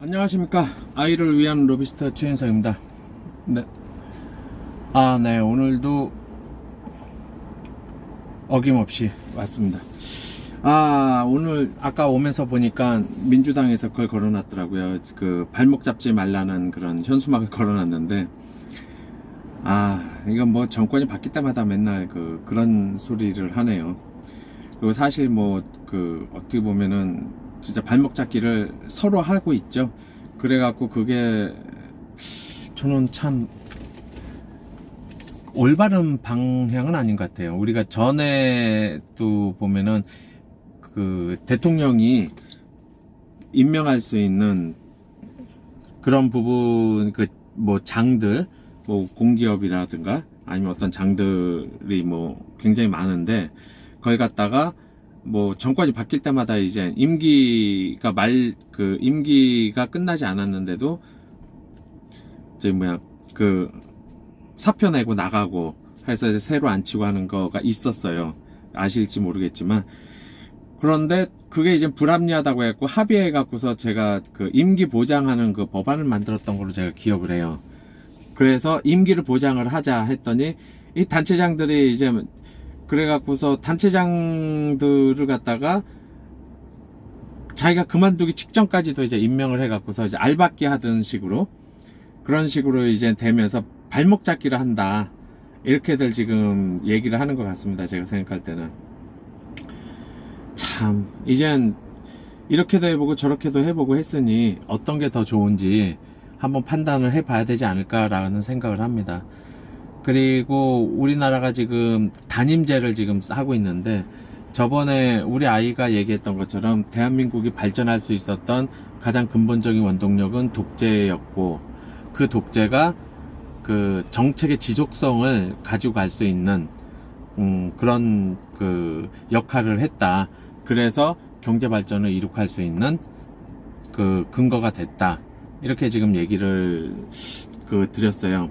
안녕하십니까. 아이를 위한 로비스타 최현성입니다. 네. 아, 네. 오늘도 어김없이 왔습니다. 아 오늘 아까 오면서 보니까 민주당에서 그걸 걸어놨더라고요. 그 발목 잡지 말라는 그런 현수막을 걸어놨는데 아 이건 뭐 정권이 바뀔 때마다 맨날 그 그런 소리를 하네요. 그리고 사실 뭐 그 어떻게 보면은 진짜 발목 잡기를 서로 하고 있죠. 그래갖고 그게 저는 참 올바른 방향은 아닌 것 같아요. 우리가 전에 또 보면은 그 대통령이 임명할 수 있는 그런 부분 그 뭐 장들 뭐 공기업이라든가 아니면 어떤 장들이 뭐 굉장히 많은데 그걸 갖다가 뭐 정권이 바뀔 때마다 이제 임기가 말 그 임기가 끝나지 않았는데도 이제 뭐야 그 사표 내고 나가고 해서 이제 새로 앉히고 하는 거가 있었어요. 아실지 모르겠지만 그런데 그게 이제 불합리하다고 했고 합의해 갖고서 제가 그 임기 보장하는 그 법안을 만들었던 걸로 제가 기억을 해요. 그래서 임기를 보장을 하자 했더니 이 단체장들이 이제 그래갖고서 단체장들을 갖다가 자기가 그만두기 직전까지도 이제 임명을 해갖고서 이제 알받기 하던 식으로 그런 식으로 이제 되면서 발목 잡기를 한다. 이렇게들 지금 얘기를 하는 것 같습니다. 제가 생각할 때는. 참, 이젠 이렇게도 해보고 저렇게도 해보고 했으니 어떤 게 더 좋은지 한번 판단을 해봐야 되지 않을까라는 생각을 합니다. 그리고 우리나라가 지금 단임제를 지금 하고 있는데 저번에 우리 아이가 얘기했던 것처럼 대한민국이 발전할 수 있었던 가장 근본적인 원동력은 독재였고 그 독재가 그 정책의 지속성을 가지고 갈 수 있는 음, 그런 그 역할을 했다. 그래서 경제 발전을 이룩할 수 있는 그 근거가 됐다. 이렇게 지금 얘기를 그 드렸어요.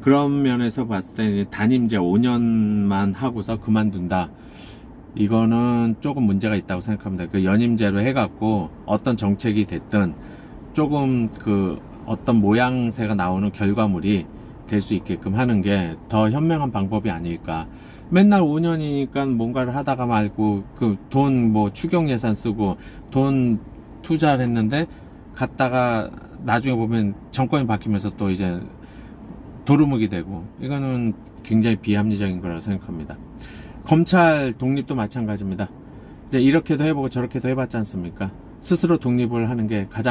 그런 면에서 봤을 때 단임제 5년만 하고서 그만둔다. 이거는 조금 문제가 있다고 생각합니다. 그 연임제로 해갖고 어떤 정책이 됐든 조금 그 어떤 모양새가 나오는 결과물이 될 수 있게끔 하는 게 더 현명한 방법이 아닐까. 맨날 5년이니까 뭔가를 하다가 말고 그 돈 뭐 추경 예산 쓰고 돈 투자를 했는데 갔다가 나중에 보면 정권이 바뀌면서 또 이제 도루묵이 되고 이거는 굉장히 비합리적인 거라고 생각합니다. 검찰 독립도 마찬가지입니다. 이제 이렇게도 해보고 저렇게도 해봤지 않습니까? 스스로 독립을 하는 게 가장